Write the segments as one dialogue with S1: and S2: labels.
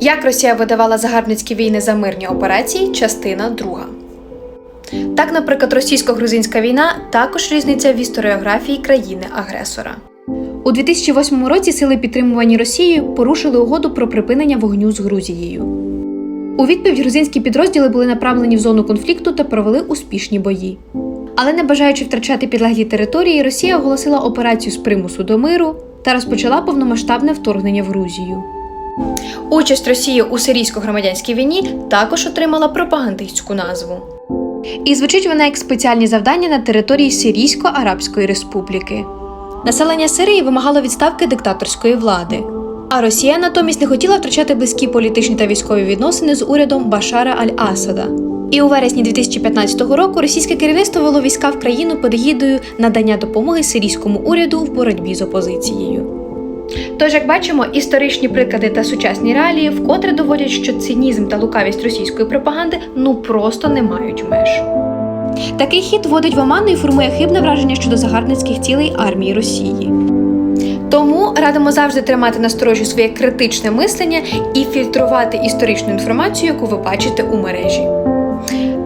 S1: Як Росія видавала загарбницькі війни за мирні операції, частина 2. Так, наприклад, російсько-грузинська війна також різниця в історіографії країни-агресора. У 2008 році сили, підтримувані Росією, порушили угоду про припинення вогню з Грузією. У відповідь грузинські підрозділи були направлені в зону конфлікту та провели успішні бої. Але не бажаючи втрачати підлеглі території, Росія оголосила операцію з примусу до миру та розпочала повномасштабне вторгнення в Грузію. Участь Росії у сирійсько-громадянській війні також отримала пропагандистську назву. І звучить вона як спеціальні завдання на території Сирійсько-Арабської Республіки. Населення Сирії вимагало відставки диктаторської влади. А Росія натомість не хотіла втрачати близькі політичні та військові відносини з урядом Башара Аль-Асада. І у вересні 2015 року російське керівництво вело війська в країну під егідою надання допомоги сирійському уряду в боротьбі з опозицією. Тож, як бачимо, історичні приклади та сучасні реалії вкотре доводять, що цинізм та лукавість російської пропаганди ну просто не мають меж. Такий хід вводить в оману і формує хибне враження щодо загарбницьких цілей армії Росії. Тому радимо завжди тримати на сторожі своє критичне мислення і фільтрувати історичну інформацію, яку ви бачите у мережі.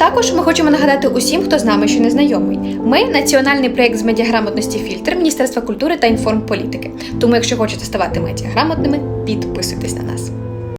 S1: Також ми хочемо нагадати усім, хто з нами ще не знайомий. Ми національний проєкт з медіаграмотності фільтр Міністерства культури та інформполітики. Тому, якщо хочете ставати медіаграмотними, підписуйтесь на нас.